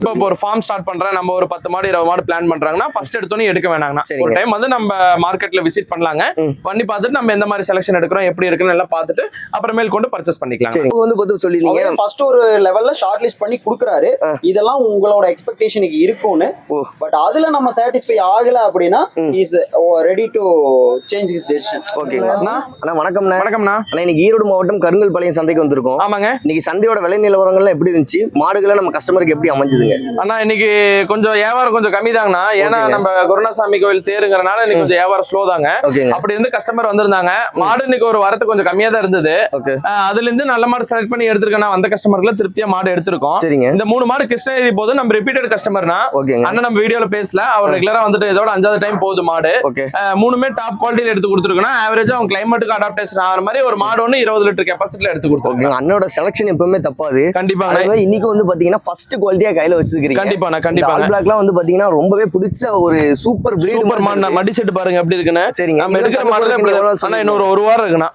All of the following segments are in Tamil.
இப்போ இப்போ ஒரு ஃபார்ம் ஸ்டார்ட் பண்றேன். நம்ம ஒரு பத்து மாடு இருபது மாடு பிளான் பண்றாங்கன்னா ஃபர்ஸ்ட் எடுத்தோன்னே எடுக்க வேணாங்கண்ணா. ஒரு டைம் வந்து நம்ம மார்க்கெட்ல விசிட் பண்ணலாங்க. பண்ணி பார்த்துட்டு நம்ம எந்த மாதிரி செலெக்ஷன் எடுக்கிறோம் எப்படி இருக்குன்னு எல்லாம் பார்த்துட்டு அப்புறமேல் கொண்டு பர்ச்சேஸ் பண்ணிக்கலாம் வந்து பார்த்து சொல்லிருந்தீங்க ஃபர்ஸ்ட் ஒரு லெவல்ல ஷார்ட் லிஸ்ட் பண்ணி கொடுக்குறாரு. இதெல்லாம் உங்களோட எக்ஸ்பெக்டேஷனுக்கு இருக்கும்னு. பட் அதுல நம்ம சாட்டிஸ்ஃபை ஆகல அப்படின்னா. Is ready to change his decision ஓகேங்க அண்ணா, அண்ணா வணக்கம்ண்ணா. வணக்கம்ண்ணா. அண்ணா இன்னைக்கு ஈரோடு மாவட்டம் கருங்கல்பாளையம் சந்தைக்கு வந்திருக்கோம். ஆமாங்க. இன்னைக்கு சந்தையோட விலை நிலவரங்கள்லாம் எப்படி இருந்துச்சு? மாடுகளை நம்ம கஸ்டமருக்கு எப்படி அமைஞ்சதுங்க? அண்ணா இன்னைக்கு கொஞ்சம் வியாபாரம் கொஞ்சம் கம்மி தாங்கண்ணா ஏன்னா. நம்ம குருணாசாமி கோயில் தேருங்கிறனால இன்னைக்கு கொஞ்சம் வியாபாரம் ஸ்லோ தாங்க. அப்படி இருந்து கஸ்டமர் வந்திருந்தாங்க. மாடு இன்னைக்கு ஒரு வரத்து கொஞ்சம் கம்மியா தான் இருந்தது. அதுல இருந்து நல்ல மாடு செலக்ட் பண்ணி எடுத்திருக்கேன் வந்த கஸ்டமர்ல திருப்தியா மாடு எடுத்திருக்கோம். இந்த மூணு மாடு கிருஷ்ணகிரி போது நம்ம ரிப்பீட்டட் கஸ்டமர்னா அண்ணன் நம்ம வீடியோல பேசல. அவர் ரெகுலரா வந்துட்டு இதோட அஞ்சாவது டைம் போகுது மாடு. மூணுமே டாப் குவாலிட்டியில எடுத்து கொடுத்துருக்கோம் ஆவரேஜா அவங்க கிளைமேட்டுக்கு அடாப்டேஷன் ஆகிற மாதிரி ஒரு மாடு ஒன்று இருபது லிட்டர் கெப்பாசிட்டில எடுத்து கொடுத்துருக்கோம். அண்ணோட செலக்ஷன் எப்பவுமே தப்பாது. மாதிரி இன்னைக்கு வந்து பாத்தீங்கன்னா ஃபர்ஸ்ட் குவாலிட்டியா கையில வச்சிருக்கீங்க கண்டிப்பாண்ணா இந்த கண்டிப்பாங்க ஆல் பிளாக்லாம் வந்து பாத்தீங்கன்னா ரொம்பவே பிடிச்ச ஒரு சூப்பர் சூப்பர் மாடு மடி செட்டு பாருங்க எப்படி இருக்குன்னு. சரிங்க. நம்ம எடுக்கிற எவ்வளவு ஆனா இன்னொரு ஒரு வாரம் இருக்குண்ணா.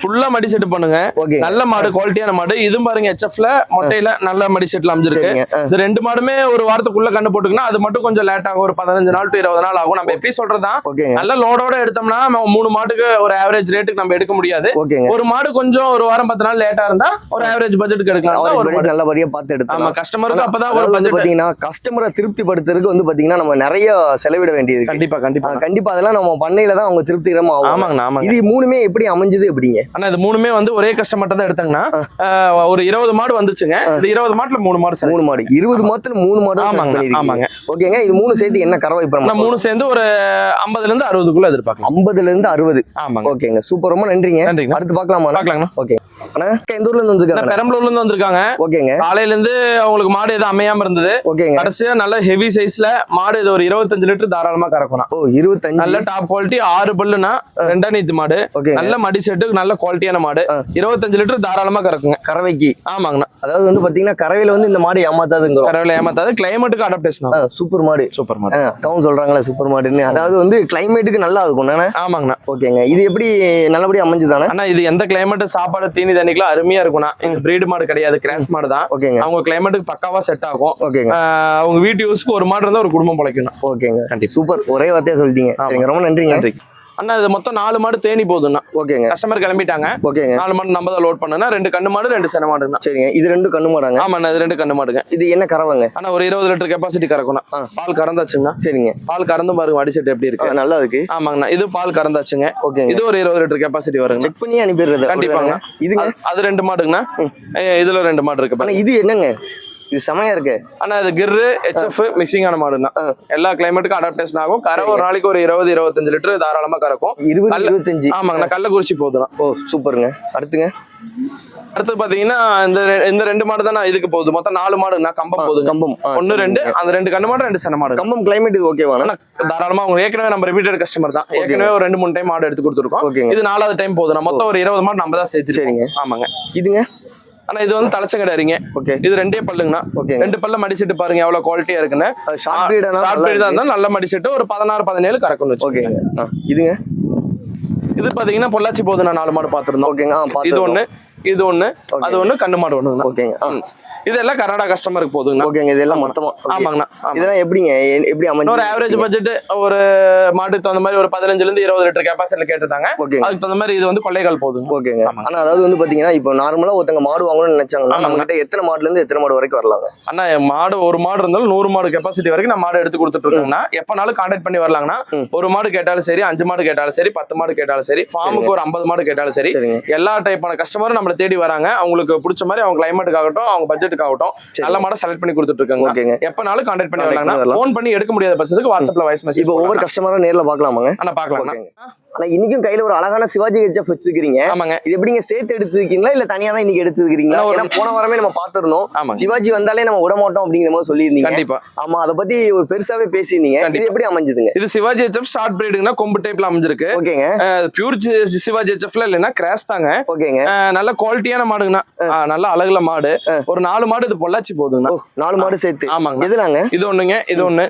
ஃபுல்லா மடி செட்டு பண்ணுங்க. நல்ல மாடு குவாலிட்டியான மாடு. இதுவும் பாருங்க ஹெச்எஃப்ல மொட்டையில நல்ல மடி செட்ல அமைஞ்சிருக்கு. இந்த ரெண்டு மாடுமே ஒரு வாரத்துக்குள்ள கண்டு போட்டுக்கணும் அது மட்டும் கொஞ்சம் லேட் ஆகும். ஒரு பதினஞ்சு நாள் டு இருபது நாள் ஆகும். நம்ம எப்படி சொல்றதுதான் நல்ல லோடோட எடுத்தோம்னா மூணு மாட்டுக்கு ஒரு ஆவரேஜ் ரேட்டுக்கு நம்ம எடுக்க முடியாது. ஒரு மாடு கொஞ்சம் ஒரு வாரம் பத்து நாள் லேட்டா இருந்தா ஒரு ஆவரேஜ் பட்ஜெட்டுக்கு எடுக்கலாம். மாடு. நல்லபடியா பார்த்து ஆமா எடுத்தோம் கஸ்டமருக்கு அப்பதான் ஒரு வந்து பாத்தீங்கன்னா கஸ்டமரை திருப்திப்படுத்துறதுக்கு வந்து பாத்தீங்கன்னா நம்ம நிறைய செலவிட வேண்டியது. கண்டிப்பா கண்டிப்பா. கண்டிப்பா அதெல்லாம் நம்ம பண்ணையில தான் அவங்க திருப்திகரமா ஆமாங்கண்ணா ஆமாங்க இது மூணுமே எப்படி அமைஞ்சது எப்படிங்க ஆனா இது மூணுமே வந்து ஒரே கஸ்டமர்ட்ட தான் எடுத்தாங்கன்னா ஒரு இருபது மாடு வந்துச்சுங்க. இந்த இருபது மாட்டுல மூணு மாடு. மூணு மாடு. இருபது மாதத்துல மூணு மாடு ஆமாங்க. ஆமாங்க. ஓகேங்க இது மூணு சேர்த்து என்ன கறவை இப்ப மூணு சேர்ந்து ஒரு ஐம்பதுல இருந்து அறுபதுக்குள்ள எதிர்பார்க்கலாம். ஐம்பதுல இருந்து அறுபது. ஆமாங்க. ஓகேங்க சூப்பர். ரொம்ப நன்றிங்க. நன்றிங்கண்ணா. அடுத்து பார்க்கலாமா பாக்கலாங்கண்ணா ஓகே. அண்ணா எந்த ஊர்ல இருந்து வந்திருக்காங்க பெரம்பலூர்ல இருந்து வந்திருக்காங்க. ஓகேங்க. காலையில இருந்து அவங்களுக்கு மாடு எதுவும் அமையாம இருந்தது ஓகேங்க. கடைசியா நல்ல ஹெவி சைஸ்ல மாடு இது ஒரு இருபத்தஞ்சு லிட்டர் தாராளமா கறக்கணும் ஓ இருபத்தஞ்சு நல்ல டாப் குவாலிட்டி ஆறு பல்லுனா ரெண்டா நீத்து மாடு. நல்ல மடி செட்டு நல்ல குவாலிட்டியான மாடு. இருபத்தஞ்சு லிட்டர் தாராளமா கறக்குங்க. கறவைக்கு. ஆமாங்கண்ணா. அதாவது வந்து பாத்தீங்கன்னா கறவையில வந்து இந்த மாடு ஏமாத்தாதுங்கிறோம். கறவையில ஏமாத்தாது கிளைமேட்டுக்கு அடாப்டேஷன் சூப்பர் மாடு. சூப்பர் மாடு. அக்காவும் சொல்றாங்களே சூப்பர் மாடுன்னு. அதாவது வந்து கிளைமேட்டுக்கு நல்லா இருக்கும் ஆமாங்கண்ணா. ஓகேங்க. இது எப்படி நல்லபடியா அமைஞ்சுதானே ஆனா இது எந்த கிளைமேட் சாப்பாடு தீனி தண்ணிக்கெல்லாம் அருமையா இருக்கும்னா இது பிரீடு மாடு கிடையாது கிராஸ் மாடு தான் ஓகேங்க. அவங்க கிளைமேட்டுக்கு பக்காவா செட் ஆகும். ஓகேங்க. அவங்க வீட்டு யூஸ்க்கு ஒரு மாடு இருந்தா ஒரு குடும்பம் பிழைக்கணும். ஓகேங்க. கண்டிப்பா. சூப்பர். ஒரே வார்த்தையா சொல்லிட்டீங்க. ரொம்ப நன்றிங்க. நன்றி. அண்ணா இது மொத்தம் நாலு மாடு தேனி போகுதுண்ணா ஓகேங்க. கஸ்டமர் கிளம்பிட்டாங்க. ஓகேங்க. நாலு மாடு நம்ம தான் லோட் பண்ணுனா ரெண்டு கண்ணு மாடு ரெண்டு சென மாடுங்கண்ணா சரிங்க. இது ரெண்டும் கண்ணு மாடாங்க? ஆமாண்ணா இது ரெண்டு கண்ணு மாடுங்க. இது என்ன கறவைங்க? ஆனா ஒரு இருபது லிட்டர் கெப்பாசிட்டி கறக்கணும். பால் கறந்தாச்சுங்கண்ணா சரிங்க. பால் கறந்து பாருங்க அடிச்சட்டு எப்படி இருக்கு. நல்லா இருக்கு ஆமாங்கண்ணா. இது பால் கறந்தாச்சுங்க. ஓகேங்க. இது ஒரு இருபது லிட்டர் கெப்பாசிட்டி வருங்க செக் பண்ணி அனுப்பிடுறது. கண்டிப்பாங்க. இதுங்க? அது- ரெண்டு மாடுங்கண்ணா. இதுல ரெண்டு மாடு இருக்கு இது என்னங்க? இது செமையா இருக்கு. ஆனா இது கிர்ரு ஹெச்எஃப் மிக்சிங்கான மாடுண்ணா ஆ. எல்லா கிளைமேட்டுக்கும் அடாப்டேஷன் ஆகும். கரை ஒரு நாளைக்கு ஒரு இருபது இருபத்தஞ்சு லிட்டர் தாராளமா கறக்கும். இருபது இருபத்தஞ்சு. ஆமாங்கண்ணா கள்ளக்குறிச்சி போகுதுண்ணா ஓ சூப்பருங்க. அடுத்துங்க. அடுத்து பாத்தீங்கன்னா இந்த இந்த ரெண்டு மாடு தான் இதுக்கு போகுது. மொத்தம் நாலு மாடுண்ணா கம்பம் ஆ, போகுதுங்க கம்பம். ஒன்னு. ரெண்டு அந்த ரெண்டு கண்ணு மாடு ரெண்டு சென மாடு. கம்பம் கிளைமேட் ஆனா தாராளமா அவங்க ஏற்கனவே நம்ம ரிப்பீட்டட் கஸ்டமர் தான். ஏற்கனவே ஒரு ரெண்டு மூணு டைம் ஆர்டர் எடுத்து கொடுத்துருக்கோம். இது நாலாவது டைம் போகுது மொத்தம் ஒரு இருபது மாடு நம்ம தான் சரிங்க. ஆமாங்க. இதுங்க? ஆனா இது வந்து தலைச்சங்கடாரிங்க ஓகே இது ரெண்டே பல்லுங்கண்ணா. ஓகேங்க ரெண்டு பல்ல மடிச்சிட்டு பாருங்க எவ்வளவு குவாலிட்டியா இருக்குன்னு. இருந்தா நல்ல மடிச்சிட்டு ஒரு பதினாறு பதினேழு கறக்கணும் ஆ, இதுங்க? இது பாத்தீங்கன்னா பொள்ளாச்சி நான் நாலு மாடு பாத்துருந்தோம். ஓகேங்க இது ஒண்ணு. இது ஒண்ணு ஓகே. அது ஒண்ணு கண்ணு மாடு ஒண்ணுங்கண்ணா ஓகேங்க. இதெல்லாம் கர்நாடகா கஸ்டமருக்கு போகுதுங்கண்ணா ஓகேங்க இதெல்லாம் மொத்தமா. ஆமாங்கண்ணா ஆமா. இதெல்லாம் எப்படிங்க? எப்படி ஒரு அமைஞ்சு ஆவரேஜ் பட்ஜெட் ஒரு மாட்டுக்கு தகுந்த மாதிரி ஒரு பதினஞ்சுல இருந்து இருபது லிட்டர் கெப்பாசிட்டி கேட்டிருந்தாங்க. ஓகேங்க அதுக்கு தகுந்த மாதிரி இது வந்து கொள்ளைகால் போகுதுங்க ஓகேங்க. ஆனா அதாவது வந்து பாத்தீங்கன்னா இப்போ நார்மலா ஒருத்தங்க மாடு வாங்கணும்னு நினைச்சாங்கன்னா. நம்ம கிட்ட எத்தனை மாடுல இருந்து எத்தனை மாடு வரைக்கும் வரலாங்க? அண்ணா மாடு ஒரு மாடு இருந்தாலும் நூறு மாடு கெப்பாசிட்டி வரைக்கும் நான் மாடு எடுத்து கொடுத்துட்டு இருக்கேன்னா எப்பனாலும் கான்டாக்ட் பண்ணி வரலாங்கண்ணா. ம். ஒரு மாடு கேட்டாலும் சரி அஞ்சு மாடு கேட்டாலும் சரி பத்து மாடு கேட்டாலும் சரி ஃபார்முக்கு ஒரு ஐம்பது மாடு கேட்டாலும் சரி எல்லா டைப்பான கஸ்டமரும் நம்மளை தேடி வராங்க. அவங்களுக்கு பிடிச்ச மாதிரி அவங்க கிளைமேட்டுக்கு ஆகட்டும் அவங்க பட்ஜெட்டுக்கு ஆகட்டும் சரி. நல்ல மாடை செலக்ட் பண்ணி கொடுத்துட்டு இருக்காங்க ஓகேங்க. எப்பனாலும் கான்டாக்ட் பண்ணி வரலாம். ஃபோன் பண்ணி எடுக்க முடியாத பட்சத்துக்கு வாட்ஸ்அப்ல வாய்ஸ் மெசேஜ் இப்போ ஒவ்வொரு கஸ்டமரா நேர்ல பார்க்கலாமாங்க? பாக்கலாங்கண்ணா ஓகேங்க. ஆனா இன்னைக்கும் கையில ஒரு அழகான சிவாஜி ஹெச்எஃப் வச்சிருக்கீங்க ஆமாங்க. இது எப்படிங்க சேர்த்து எடுத்துருக்கீங்களா இல்ல தனியா தான் இன்னைக்கு எடுத்துருக்கீங்களா ஏன்னா போன வாரமே நம்ம பாத்துருந்தோம் சிவாஜி வந்தாலே நம்ம விட மாட்டோம் அப்படிங்கிற மாதிரி சொல்லியிருந்தீங்க. கண்டிப்பா. ஆமா அதை பத்தி ஒரு பெருசாவே பேசியிருந்தீங்க. இது. எப்படி அமைஞ்சதுங்க? இது சிவாஜி ஹெச்எஃப் ஷார்ட் பிரீடுங்கன்னா கொம்பு டைப்ல அமைஞ்சிருக்கு. ஓகேங்க. பியூர் சிவாஜி ஹெச்எஃப்ல இல்லைன்னா கிராஸ் தாங்க. ஓகேங்க. நல்ல குவாலிட்டியான மாடுங்கண்ணா. நல்ல அழகுல மாடு. ஒரு நாலு மாடு இது பொள்ளாச்சி போகுதுங்கண்ணா ஓ நாலு மாடு சேர்த்து. ஆமாங்க எதுலாங்க இது ஒண்ணுங்க இது ஒண்ணு.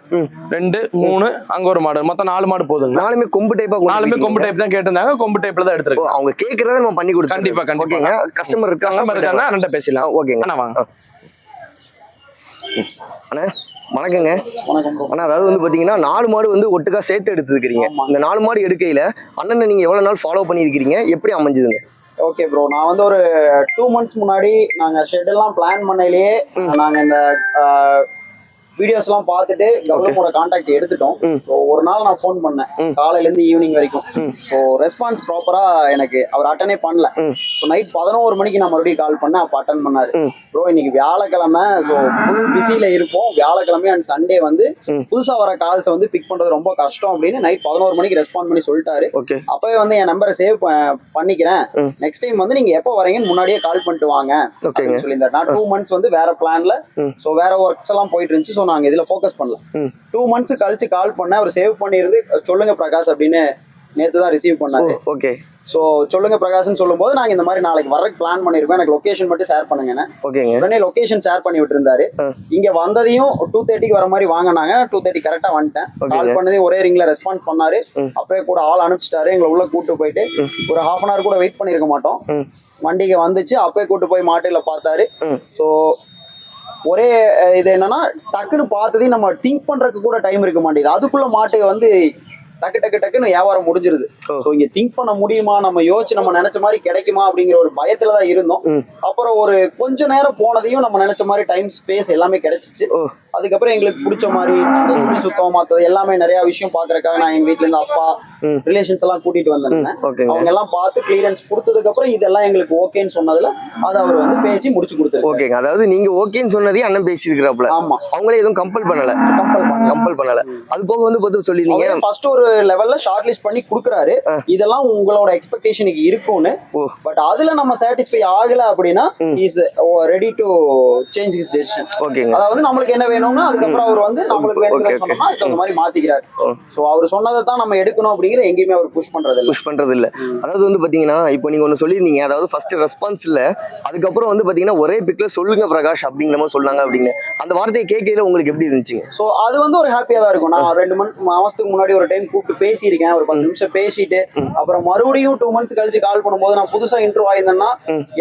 ரெண்டு மூணு அங்க ஒரு மாடு. மொத்தம் நாலு மாடு போகுதுங்க நாலுமே கொம்பு டைப்பா நாலுமே கொம்பு டைப் தான் கேட்டிருந்தாங்க. கொம்பு டைப்ல தான் எடுத்திருக்கோம் அவங்க கேக்குறத நம்ம பண்ணி கொடுத்தோம் கண்டிப்பா, கண்டிப்பா. ஓகேங்க. கஸ்டமர் இருக்காங்க கஸ்டமர் இருக்காங்க அண்ணன் பேசலாம் ஓகேங்க. அண்ணா வாங்க. அண்ணா வணக்கங்க. அண்ணா அதாவது வந்து பாத்தீங்கன்னா நாலு மாடு வந்து ஒட்டுக்கா சேர்த்து எடுத்துருக்கீங்க. இந்த நாலு மாடு எடுக்கையில அண்ணனை நீங்க எவ்வளவு நாள் ஃபாலோ பண்ணியிருக்கிறீங்க? எப்படி அமைஞ்சதுங்க? ஓகே ப்ரோ நான் வந்து ஒரு டூ மந்த்ஸ் முன்னாடி நாங்க ஷெட் எல்லாம் பிளான் பண்ணையிலேயே நாங்க இந்த வீடியோஸ் எல்லாம் பார்த்துட்டு கவர்மெண்டோட கான்டாக்ட் எடுத்துட்டோம். ஸோ ஒரு நாள் நான் ஃபோன் பண்ணேன். காலையில இருந்து ஈவினிங் வரைக்கும். ஸோ ரெஸ்பான்ஸ் ப்ராப்பரா எனக்கு அவர் அட்டனே பண்ணல. ஸோ நைட் பதினோரு மணிக்கு நான் மறுபடியும் கால் பண்ணேன். அப்போ அட்டன் பண்ணாரு. ப்ரோ இன்னைக்கு வியாழக்கிழமை. ஸோ ஃபுல் பிஸியில இருப்போம். வியாழக்கிழமை அண்ட் சண்டே வந்து. புதுசா வர கால்ஸை வந்து பிக் பண்றது ரொம்ப கஷ்டம் அப்படின்னு நைட் பதினோரு மணிக்கு ரெஸ்பாண்ட் பண்ணி சொல்லிட்டாரு. அப்பவே வந்து என் நம்பரை சேவ் பண்ணிக்கிறேன். நெக்ஸ்ட் டைம் வந்து நீங்க எப்போ வரீங்கன்னு முன்னாடியே கால் பண்ணிட்டு வாங்க. அப்படின்னு சொல்லியிருந்தாரு. நான் டூ மந்த்ஸ் வந்து வேற பிளான்ல. ஸோ வேற ஒர்க்ஸ் எல்லாம் போயிட்டு இருந்துச்சு. ஸோ நாங்க இதுல ஃபோக்கஸ் பண்ணல ம். டூ மந்த்ஸ் கழிச்சு கால் பண்ண அவர் சேவ் பண்ணியிருந்து சொல்லுங்க பிரகாஷ் அப்படின்னு நேத்து தான் ரிசீவ் பண்ணாரு. ஓகே ஸோ சொல்லுங்க பிரகாஷ்னு சொல்லும்போது நாங்க இந்த மாதிரி நாளைக்கு வரக்கு பிளான் பண்ணிருக்கோம் எனக்கு லொகேஷன் மட்டும் ஷேர் பண்ணுங்கன்னு ஓகேங்க உடனே லொகேஷன் ஷேர் பண்ணி விட்டுருந்தாரு. இங்க வந்ததையும் டூ தேர்ட்டிக்கு வர மாதிரி வாங்கினாங்க. டூ தேர்ட்டி கரெக்டா வந்துட்டேன். கால் ஓகேங்க பண்ணதே ஒரே ரிங்ல ரெஸ்பான்ஸ் பண்ணாரு. அப்பவே கூட ஆள் அனுப்பிச்சிட்டாரு. எங்களை உள்ள கூட்டு போயிட்டு. ஒரு ஹாஃப் அன் ஹவர் கூட வெயிட் பண்ணிருக்க மாட்டோம். வண்டிக்கு வந்துச்சு. அப்பவே கூட்டு போய் மாட்டில பார்த்தாரு. ஸோ ஒரே இது என்னன்னா டக்குன்னு பார்த்ததையும் நம்ம திங்க் பண்றதுக்கு கூட டைம் இருக்க மாட்டேங்குது அதுக்குள்ள மாட்டு வந்து டக்கு டக்கு டக்குன்னு வியாபாரம் முடிஞ்சிருது. ஸோ இங்க திங்க் பண்ண முடியுமா நம்ம யோசிச்சு நம்ம நினைச்ச மாதிரி கிடைக்குமா அப்படிங்கிற ஒரு பயத்துல தான் இருந்தோம். அப்புறம் ஒரு கொஞ்ச நேரம் போனதையும் நம்ம நினைச்ச மாதிரி டைம் ஸ்பேஸ் எல்லாமே கிடைச்சிச்சு. அதுக்கப்புறம் எங்களுக்கு பிடிச்ச மாதிரி இந்த சுத்தம் மத்தது எல்லாமே நிறைய விஷயம் பாக்குறதுக்காக நான் எங்க வீட்ல இருந்து அப்பா. ரிலேஷன்ஸ் எல்லாம் கூட்டிட்டு வந்திருந்தேன் அவங்க எல்லாம் பார்த்து கிளியரன்ஸ் கொடுத்ததுக்கு அப்புறம் இதெல்லாம் எங்களுக்கு ஓகேன்னு சொன்னதுல அதை அவர் வந்து பேசி முடிச்சு கொடுத்தாரு. ஓகேங்க. அதாவது நீங்க ஓகேன்னு சொன்னதே அண்ணன் பேசியிருக்கிறாப்புல. ஆமா. அவங்களே எதுவும் கம்பல் பண்ணல. கம்பல் பண்ண கம்பல் பண்ணல. அது போக வந்து பார்த்து சொல்லியிருந்தீங்க. ஃபர்ஸ்ட் ஒரு லெவல்ல ஷார்ட் லிஸ்ட் பண்ணி கொடுக்குறாரு. இதெல்லாம் உங்களோட எக்ஸ்பெக்டேஷனுக்கு இருக்கும்னு. பட் அதுல நம்ம சாட்டிஸ்ஃபை ஆகல அப்படின்னா. Is ready to change his decision ஓகேங்க. அதாவது நம்மளுக்கு என்ன வேணும்னா அதுக்கப்புறம் அவர் வந்து நம்மளுக்கு okay. சொன்னா அந்த மாதிரி மாத்திக்கிறாரு. சோ அவர் சொன்னதை தான் நம்ம எடுக்கணும் அப்படிங்கிற எங்கேயுமே அவர் புஷ் பண்றது இல்ல புஷ் பண்றது இல்ல. அதாவது வந்து பாத்தீங்கன்னா இப்போ நீங்க ஒண்ணு சொல்லியிருந்தீங்க அதாவது ஃபர்ஸ்ட் ரெஸ்பான்ஸ் இல்ல அதுக்கப்புறம் வந்து பாத்தீங்கன்னா ஒரே பிக்ல சொல்லுங்க பிரகாஷ் அப்படிங்கிற மாதிரி சொன்னாங்க அப்படின்னு அந்த வார்த்தையை கேட்கையில உங்களுக்கு எப்படி இருந்துச்சுங்க சோ அது வந்து ஒரு ஹாப்பியா தான் இருக்கும் நான் ரெண்டு மந்த் மாசத்துக்கு முன்னாடி ஒரு டைம் கூப்பிட்டு பேசியிருக்கேன் ஒரு பத்து நிமிஷம் பேசிட்டு. அப்புறம் மறுபடியும் டூ மந்த்ஸ் கழிச்சு கால் பண்ணும்போது நான் புதுசா இன்டர்வ் ஆயிருந்தேன்னா.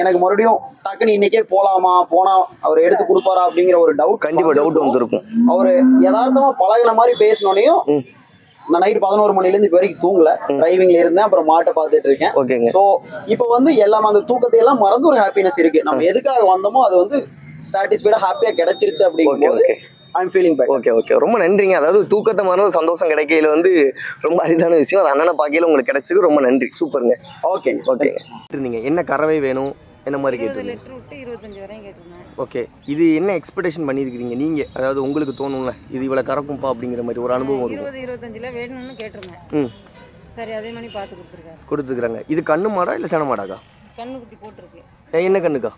எனக்கு மறுபடியும் டக்குன்னு இன்னைக்கே போலாமா? போனா அவர் எடுத்து கொடுப்பாரா அப்படிங்கிற ஒரு டவுட் கண்டிப்பா டவுட் வந்திருக்கும். அவரு யதார்த்தமா பழகுன மாதிரி பேசினோனையும். நான் நைட் பதினோரு மணில இருந்து இது வரைக்கும் தூங்கல. டிரைவிங்ல இருந்தேன் அப்புறம் மாட்டை பார்த்துட்டு இருக்கேன். ஓகேங்க. சோ இப்போ வந்து எல்லாம் அந்த தூக்கத்தை எல்லாம் மறந்து ஒரு ஹாப்பினஸ் இருக்கு. நம்ம எதுக்காக வந்தோமோ அது வந்து சாட்டிஸ்ஃபைடா ஹாப்பியா கிடைச்சிருச்சு அப்படிங்கும்போது okay I am feeling better okay okay. ரொம்ப நன்றிங்க. அதாவது தூக்கத்தை மறந்து சந்தோஷம் கிடைக்கையில வந்து ரொம்ப அரிதான விஷயம். அது அண்ணனை பார்க்கையில உங்களுக்கு கிடைச்சதுக்கு ரொம்ப நன்றி. சூப்பருங்க. ஓகே ஓகேங்க. இருந்தீங்க. என்ன கறவை வேணும்? என்ன மாதிரி கேட்டுருந்தீங்க? லிட்டர் விட்டு இருபத்தஞ்சு வரையும் கேட்டிருந்தேன் ஓகே. இது என்ன எக்ஸ்பெக்டேஷன் பண்ணியிருக்கிறீங்க? நீங்க அதாவது உங்களுக்கு தோணும்ல இது இவ்வளவு கறக்கும்பா அப்படிங்கிற மாதிரி ஒரு அனுபவம் இருபது இருபத்தஞ்சுல வேணும்னு கேட்டிருந்தேன். ம். சரி அதே மாதிரி பார்த்து கொடுத்துருக்காரு. கொடுத்துக்கிறாங்க இது கண்ணு மாடா இல்லை சென மாடாக்கா? கண்ணுக்குட்டி போட்டிருக்கு. என்ன கண்ணுக்கா?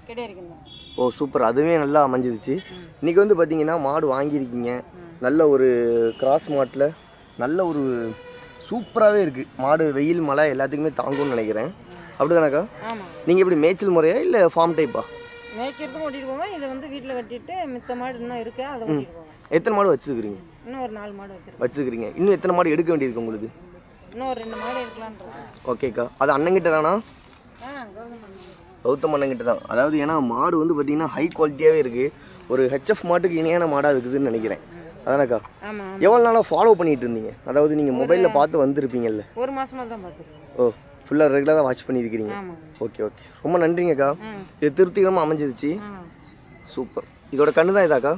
ஓ சூப்பர். அதுவே நல்லா அமைஞ்சிருச்சு. ம். இன்னைக்கு வந்து பார்த்தீங்கன்னா மாடு வாங்கியிருக்கீங்க. நல்ல ஒரு கிராஸ் மாட்டில் நல்ல ஒரு சூப்பராகவே இருக்குது மாடு வெயில் மழை எல்லாத்துக்குமே தாங்கும்னு நினைக்கிறேன். அப்படிதானக்கா? நீங்கள் எப்படி மேய்ச்சல் முறையா இல்லை ஃபார்ம் டைப்பா மேய்க்கிறதும் ஓட்டிட்டு போவேன் இதை வந்து வீட்டில் கட்டிட்டு மித்த மாடு இன்னும் இருக்கு. அதை. ஓட்டிட்டு எத்தனை மாடு வச்சுருக்கிறீங்க? இன்னும் ஒரு நாலு மாடு வச்சிருக்கேன் வச்சுருக்கிறீங்க. இன்னும் எத்தனை மாடு எடுக்க வேண்டியிருக்கு உங்களுக்கு? இன்னும் ஒரு ரெண்டு மாடு இருக்கலான்றது ஓகேக்கா. அது அண்ணங்கிட்ட தானா கௌதம் அண்ணங்கிட்ட. தான். அதாவது ஏன்னா மாடு வந்து பார்த்தீங்கன்னா ஹை குவாலிட்டியாகவே இருக்குது ஒரு ஹெச்எஃப் மாட்டுக்கு இணையான மாடாக இருக்குதுன்னு நினைக்கிறேன். அதானக்கா. எவ்வளோ நாளாக ஃபாலோ பண்ணிட்டு இருந்தீங்க? அதாவது நீங்கள் மொபைலில் பார்த்து வந்திருப்பீங்கல்ல? ஒரு மாசமா தான் பார்த்துருக்கேன் ஃபுல்லாக ரெகுலராக வாட்ச் பண்ணியிருக்கிறீங்க. ஓகே ஓகே ரொம்ப நன்றிங்கக்கா. இது திருப்திகரமாக அமைஞ்சிருச்சு. சூப்பர் இதோட கண்ணு தான் இதாக்கா?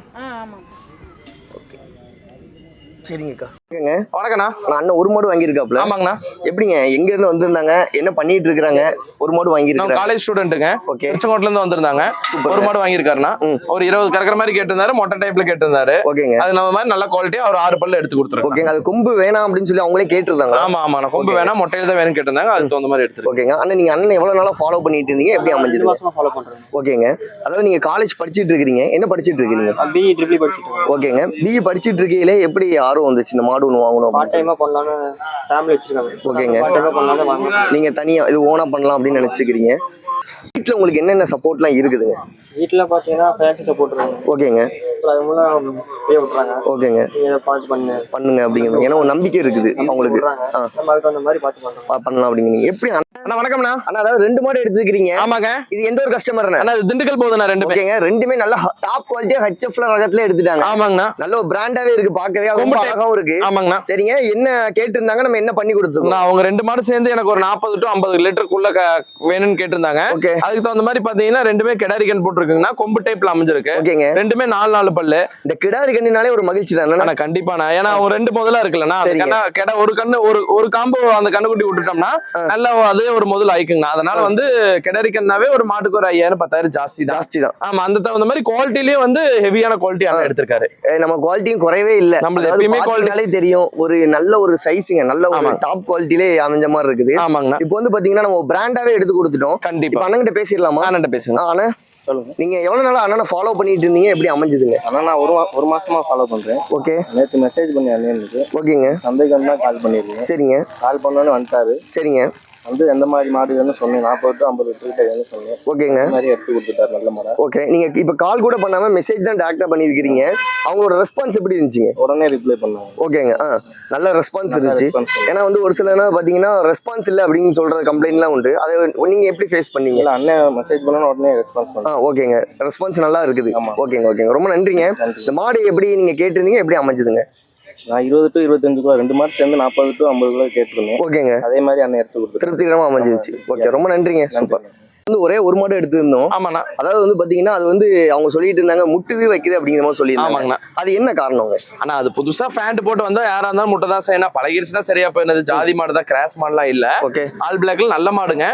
சரிங்கக்கா. வணக்கண்ணா நான் அண்ணன் ஒரு மாடு வாங்கியிருக்காப்ல ஆமாங்கண்ணா. எப்படிங்க? எங்க இருந்து வந்திருந்தாங்க? என்ன பண்ணிட்டு இருக்காங்க? ஒரு மாடு வாங்கியிருக்காங்க காலேஜ் ஸ்டூடெண்ட்டுங்க ஓகே. திருச்செங்கோட்ல இருந்து வந்திருந்தாங்க ஒரு மாடு வாங்கியிருக்காருண்ணா. ஒரு இருபது கறக்கிற மாதிரி கேட்டிருந்தாரு மொட்டை டைப்ல கேட்டிருந்தாரு. ஓகேங்க. அது நம்ம மாதிரி நல்ல குவாலிட்டியா ஒரு ஆறு பல்ல எடுத்து கொடுத்துருக்கோம் ஓகேங்க. அது கொம்பு வேணாம் அப்படின்னு சொல்லி அவங்களே கேட்டிருந்தாங்க ஆமா ஆமா. கொம்பு Okay. வேணா மொட்டையில தான் வேணும்னு கேட்டிருந்தாங்க. அதுக்கு தகுந்த மாதிரி எடுத்துருக்கோம் ஓகேங்க. அண்ணன் நீங்க அண்ணன் எவ்வளவு நாளா ஃபாலோ பண்ணிட்டு இருந்தீங்க? எப்படி அமைஞ்சது? மாசமா ஃபாலோ பண்றேன். ஓகேங்க. அதாவது நீங்க காலேஜ் படிச்சிட்டு இருக்கீங்க என்ன படிச்சிட்டு இருக்கீங்க? பிஇ ட்ரிபிள் படிச்சுட்டு ஓகேங்க. பிஇ படிச்சிட்டு இருக்கையில எப்படி ஆர்வம் வந்துச்சு. இந்த மாடு ஒன்று வாங்கணும் பார்ட்? டைமா பண்ணலாம்னு ஃபேமிலி வச்சிருக்காங்க. ஓகேங்க. பார்ட் டைமா பண்ணலாம்னு வாங்க நீங்க தனியா இது ஓனா பண்ணலாம் அப்படின்னு நினைச்சுக்கிறீங்க. வீட்டுல உங்களுக்கு என்னென்ன சப்போர்ட்லாம் இருக்குதுங்க? வீட்ல பாத்தீங்கன்னா ஃபேன்சி சப்போர்ட் இருக்கு. ஓகேங்க. அது மூலம் விட்றாங்க ஓகேங்க. நீங்கள் இதை பார்த்து பண்ணு. பண்ணுங்க அப்படிங்கிற ஏன்னா ஒரு நம்பிக்கை இருக்குது அவங்களுக்கு. விட்றாங்க ஆ. நம்ம அதுக்கு அந்த மாதிரி பார்த்து பண்ணுறோம் ப- பண்ணலாம் அப்படிங்கிறீங்க எப்படி அண்ணா வணக்கம்ண்ணா. அண்ணா அதாவது ரெண்டு மாடு எடுத்துக்கிறீங்க ஆமாங்க. இது எந்த ஒரு கஸ்டமர் அண்ணா? திண்டுக்கல் போகுதுண்ணா ரெண்டுமே ஓகேங்க. ரெண்டுமே நல்ல டாப் குவாலிட்டியா ஹெச்எஃப்ல ரகத்துல எடுத்துட்டாங்க. ஆமாங்கண்ணா. நல்ல ஒரு பிராண்டாவே இருக்கு பார்க்கவே ரொம்ப அழகாவும் இருக்கு. ஆமாங்கண்ணா. சரிங்க. என்ன கேட்டிருந்தாங்க நம்ம என்ன பண்ணி கொடுத்துருக்கோம்? அவங்க ரெண்டு மாடு சேர்ந்து எனக்கு ஒரு நாற்பது டு ஐம்பது லிட்டருக்குள்ள வேணும்னு கேட்டிருந்தாங்க. ஓகே. அதுக்கு தகுந்த மாதிரி பாத்தீங்கன்னா ரெண்டுமே கெடாரிக்கன் போட்டிருக்குங்கண்ணா. கொம்பு டைப்ல அமைஞ்சிருக்கு. ஓகேங்க. ரெண்டுமே நாலு நாலு பல்லு. இந்த கிடாரி கண்ணினாலே ஒரு மகிழ்ச்சி தானே கண்டிப்பாண்ணா. ஏன்னா அவங்க ரெண்டு முதல்ல இருக்குல்லண்ணா. கெடா ஒரு கண்ணு ஒரு ஒரு காம்பு அந்த கண்ணுக்குட்டி விட்டுட்டோம்னா. நல்லா அதே ஒரு முதல் ஆயிக்குங்கண்ணா. அதனால வந்து கெடாரிக்கன்னாவே ஒரு மாட்டுக்கு ஒரு ஐயாயிரம் பத்தாயிரம் ஜாஸ்தி தான். ஜாஸ்தி தான். ஆமா அந்த தகுந்த மாதிரி குவாலிட்டிலயே வந்து ஹெவியான குவாலிட்டி அண்ணா எடுத்திருக்காரு. ஏய், நம்ம குவாலிட்டியும் குறையவே இல்ல. அதாவது எப்பயுமே பார்த்தீங்கனாலே தெரியும் ஒரு நல்ல ஒரு சைஸுங்க நல்ல ஒரு. டாப் குவாலிட்டிலே அமைஞ்ச மாதிரி இருக்குது. ஆமாங்கண்ணா. இப்போ வந்து பாத்தீங்கன்னா நம்ம பிராண்டாவே எடுத்து கொடுத்துட்டோம். கண்டிப்பா. அண்ணன்கிட்ட பேசிடலாமா? அண்ணன் பேசுங்க. ஆ, அண்ணா சொல்லுங்க. நீங்க எவ்வளவு நாளா அண்ணனை ஃபாலோ பண்ணிட்டு இருந்தீங்க? எப்படி அமைஞ்சதுங்க? ஆனால் நான் ஒரு மா- ஒரு மாசமா ஃபாலோ பண்ணுறேன் ஓகே. நேற்று மெசேஜ் பண்ணி அண்ணனுக்கு ஓகேங்க. சந்தைக்கு தான் கால் பண்ணியிருக்கேன் சரிங்க. கால் பண்ணோன்னு வந்துட்டாரு. சரிங்க. வந்து எந்த மாதிரி மாடு வேணும்னு சொன்னேன். நாற்பது டு ஐம்பது லிட்டர் வேணும்னு சொன்னேன். ஓகேங்க. மாதிரி எடுத்து கொடுத்துட்டாரு நல்ல மாடை. ஓகே நீங்க இப்ப கால் கூட பண்ணாம மெசேஜ் தான் டேரக்டா பண்ணிருக்கீங்க அவங்களோட ரெஸ்பான்ஸ் எப்படி இருந்துச்சுங்க? உடனே ரிப்ளை பண்ணாங்க. ஓகேங்க. ஆ நல்ல ரெஸ்பான்ஸ் இருந்துச்சு. ஏன்னா வந்து ஒரு சில நேரம் பாத்தீங்கன்னா ரெஸ்பான்ஸ் இல்ல அப்படின்னு சொல்ற கம்ப்ளைண்ட்லாம் உண்டு. அதை நீங்க எப்படி ஃபேஸ் பண்ணீங்க? இல்லை அண்ணன் மெசேஜ் பண்ணோன்னு உடனே ரெஸ்பான்ஸ் ஆ பண்ணாங்க ஓகேங்க. ரெஸ்பான்ஸ் நல்லா இருக்குது. ஓகேங்க ஓகேங்க. ரொம்ப நன்றிங்க. நன்றி. இந்த மாடு எப்படி நீங்க கேட்டிருந்தீங்க எப்படி அமைஞ்சதுங்க? நான் இருபது டு இருபத்தஞ்சு கிலோ ரெண்டு மாடு சேர்ந்து நாற்பது டு ஐம்பது கிலோ கேட்டிருந்தேன். ஓகேங்க. அதே மாதிரி அண்ணன் எடுத்து கொடுத்துட்டாரு திருப்திகரமா அமைஞ்சிருச்சு. ஓகே ரொம்ப நன்றிங்க. சூப்பர். வந்து ஒரே ஒரு மாடு எடுத்திருந்தோம். ஆமாண்ணா. அதாவது வந்து பாத்தீங்கன்னா அது வந்து அவங்க சொல்லிட்டு இருந்தாங்க முட்டுது வைக்குது அப்படிங்கிற மாதிரி சொல்லியிருந்தாங்க. ஆமாங்கண்ணா. அது என்ன காரணங்க ஆனா அது புதுசா ஃபேண்ட் போட்டு வந்தா யாரா இருந்தாலும் முட்டை தான் செய்யணும். பழகிருச்சுன்னா சரியா போயிருந்தது ஜாதி மாடு தான் கிராஸ் மாடுலாம் இல்ல. ஓகே. ஆல் பிளாக்ல நல்ல மாடுங்க.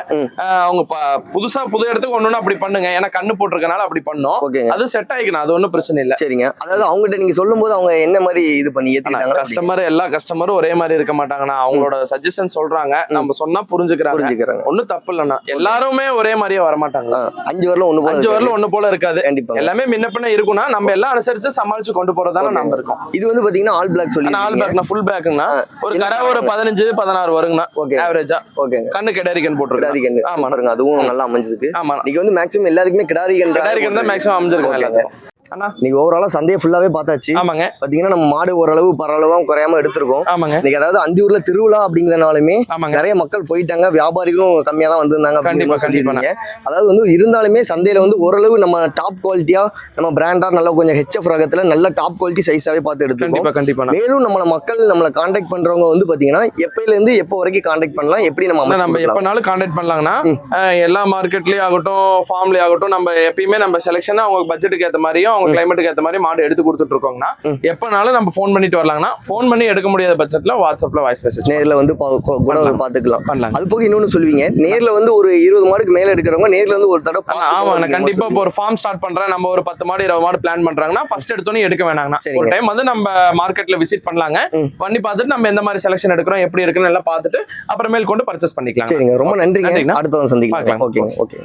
அவங்க ப- புதுசா புது இடத்துக்கு ஒண்ணு அப்படி பண்ணுங்க. ஏன்னா கண்ணு போட்டிருக்கனால அப்படி பண்ணோம். ஓகேங்க. அது செட் ஆயிக்கணும். அது ஒண்ணும் பிரச்சனை இல்ல. சரிங்க. அதாவது அவங்ககிட்ட நீங்க சொல்லும் போது அவங்க என்ன மாதிரி இது பண்ணி கஸ்டமர் எல்லா கஸ்டமரும் ஒரே மாதிரி இருக்க மாட்டாங்கண்ணா. அவங்களோட சஜஷன் சொல்றாங்க. நம்ம சொன்னா புரிஞ்சுக்கிறாங்க. புரிஞ்சுக்கிறாங்க. ஒண்ணும் தப்பு இல்லைண்ணா எல்லாருமே ஒரே மாதிரியே வர மாட்டாங்க அஞ்சு வரலும் ஒண்ணு அஞ்சு. வரல ஒண்ணு போல இருக்காது. கண்டிப்பா எல்லாமே முன்ன பின்ன இருக்கும்னா நம்ம எல்லாம் அனுசரிச்சு சமாளிச்சு கொண்டு Okay. நம்ம இருக்கோம். இது வந்து பாத்தீங்கன்னா ஆல் பிளாக் சொல்லி ஆல் பேக்னா ஃபுல் பேக்குங்கண்ணா ஒரு கரை ஒரு பதினஞ்சு பதினாறு வருங்கண்ணா. ஓகே. ஆவரேஜா ஓகேங்க. கண்ணு கெடாரிக்கன் கன்று ஆமா. அதுவும் நல்லா அமைஞ்சிருக்கு. ஆமா இன்னைக்கு வந்து மேக்ஸிமம் எல்லாத்துக்குமே கிடாரி கன்று கெடாரிக்கன் தான் மேக்ஸிமம் அமைஞ்சிருக்கும் இன்னைக்கு ஓவராலா சந்தையை ஃபுல்லாவே பார்த்தாச்சு. ஆமாங்க. பாத்தீங்கன்னா நம்ம மாடு ஓரளவு பரவலவா குறையாம எடுத்திருக்கோம். ஆமாங்க. இன்னைக்கு அதாவது அந்தியூர்ல திருவிழா அப்படிங்கிறனாலுமே நிறைய மக்கள் போயிட்டாங்க. வியாபாரிகளும் கம்மியா தான் வந்திருந்தாங்க கண்டிப்பா, சொல்லியிருந்தீங்க. அதாவது வந்து இருந்தாலுமே சந்தையில வந்து ஓரளவு நம்ம டாப் குவாலிட்டியா நம்ம பிராண்டா நல்லா கொஞ்சம் ஹெச்எஃப் ரகத்துல நல்ல டாப் குவாலிட்டி சைஸாவே பார்த்து எடுத்துருக்கோம். கண்டிப்பா கண்டிப்பா மேலும் நம்மள மக்கள் நம்மள காண்டாக்ட் பண்றவங்க வந்து பாத்தீங்கன்னா எப்பயில இருந்து எப்போ வரைக்கும் காண்டாக்ட் பண்ணலாம்? எப்படி நம்ம நம்ம? எப்பனாலும் கான்டாக்ட் பண்ணலாங்கண்ணா. ம். அஹ் எல்லா மார்க்கெட்லயும் ஆகட்டும் ஃபார்ம்லயும் ஆகட்டும் நம்ம எப்பயுமே நம்ம செலெக்ஷனா அவங்க பட்ஜெட்டுக்கு ஏத்த மாதிரியும் அவங்க கிளைமேட்டுக்கு ஏத்த மாதிரி மாடு எடுத்து கொடுத்துட்டு ம். எப்பனாலும் நம்ம ஃபோன் பண்ணிட்டு வரலாங்கண்ணா ஃபோன் பண்ணி எடுக்க முடியாத பட்சத்துல வாட்ஸ்அப்ல வாய்ஸ் மெசேஜ் நேர்ல வந்து கூட பண்ணலாம். பாத்துக்கலாம். பண்ணலாங்க. அது போக இன்னொன்னு சொல்லுவீங்க நேர்ல வந்து ஒரு இருபது மாடுக்கு மேல எடுக்கிறவங்க நேர்ல வந்து ஒரு தடவை அப்படிங்கிற கண்டிப்பா இப்போ ஒரு ஃபார்ம் ஸ்டார்ட் பண்றேன் நம்ம ஒரு பத்து மாடு இருபது மாடு பிளான் பண்றாங்கன்னா ஃபர்ஸ்ட் எடுத்தோன்னே எடுக்க சரிங்க. ஒரு டைம் வந்து நம்ம மார்க்கெட்ல விசிட் பண்ணலாங்க. பண்ணி பார்த்துட்டு நம்ம எந்த மாதிரி செலெக்ஷன் எடுக்கிறோம் எப்படி இருக்குன்னு எல்லாம் பார்த்துட்டு அப்புறமேல் கொண்டு பர்ச்சேஸ் பண்ணிக்கலாம் சரிங்க. ரொம்ப நன்றிங்க. நன்றிங்கண்ணா. அடுத்த சந்திக்கலாம். ஓகேங்க. ஓகே.